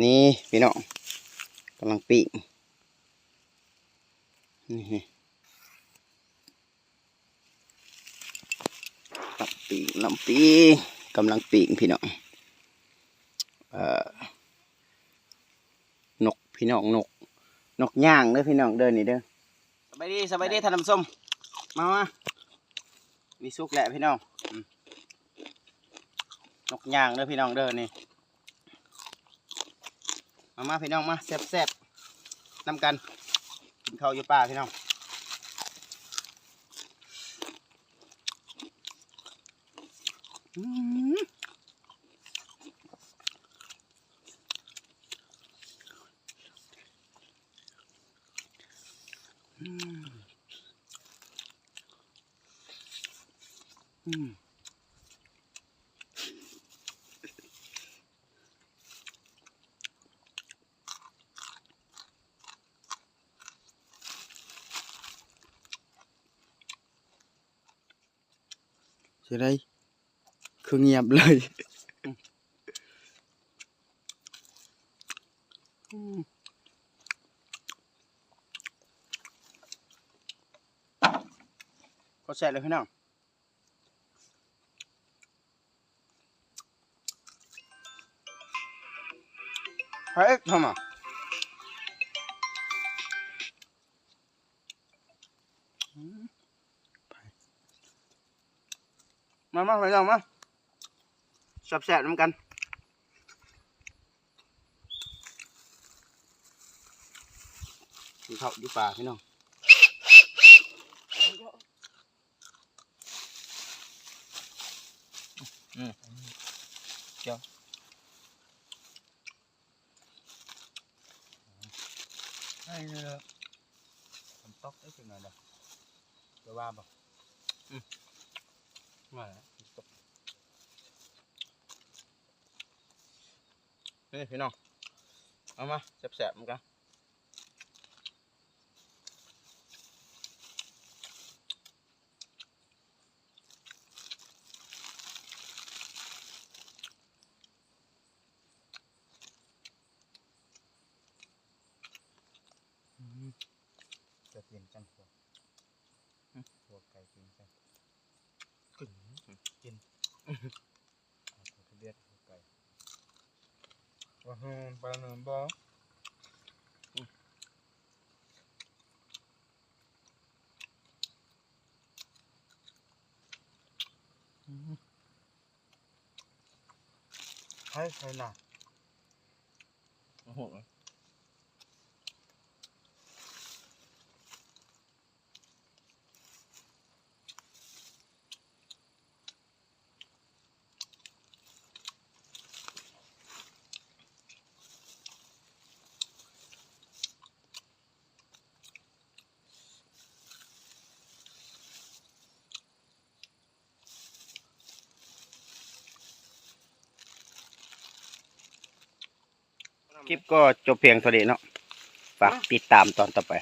นี่พี่น้องกำลังปีกนี่ลำปีกลำปีกกำลังปีกพี่น้องเอ่อนกพี่น้องนก นกย่างเด้อพี่น้องเดินนี่เด้อสบายดีสบายดีท่านผู้ชมมามามีสุกแหละพี่น้องนกย่างเด้อพี่น้องเด้อนี่ มามาพี่น้องมาแซ่บแซ่บๆน้ำกันกินข้าวอยู่ป่าพี่น้องอืม อืมอืมจะได้คือเงียบเลยก็แซ่บเลยพี่น้องเฮ้ยทำไม มามาไปลองมาแซ่บๆน้ำกันกินข้าวอยู่ป่าพี่น้องให้เรือฝนตกได้เป็นไงล่ะจะว่าบ่มานี่พี่น้อง เอามาแซ่บๆเหมือนกัน จะเปลี่ยนจังหัวหัวไก่เปลี่ยนจัง กึ่ง เอาตัวทะเบียนหัวไก่ว่าเฮงปลาหนึ่งบ่ใช่ใช่น่ะโอ้โห คลิปก็จบเพียงเท่านี้เนาะฝากติดตามตอนต่อไป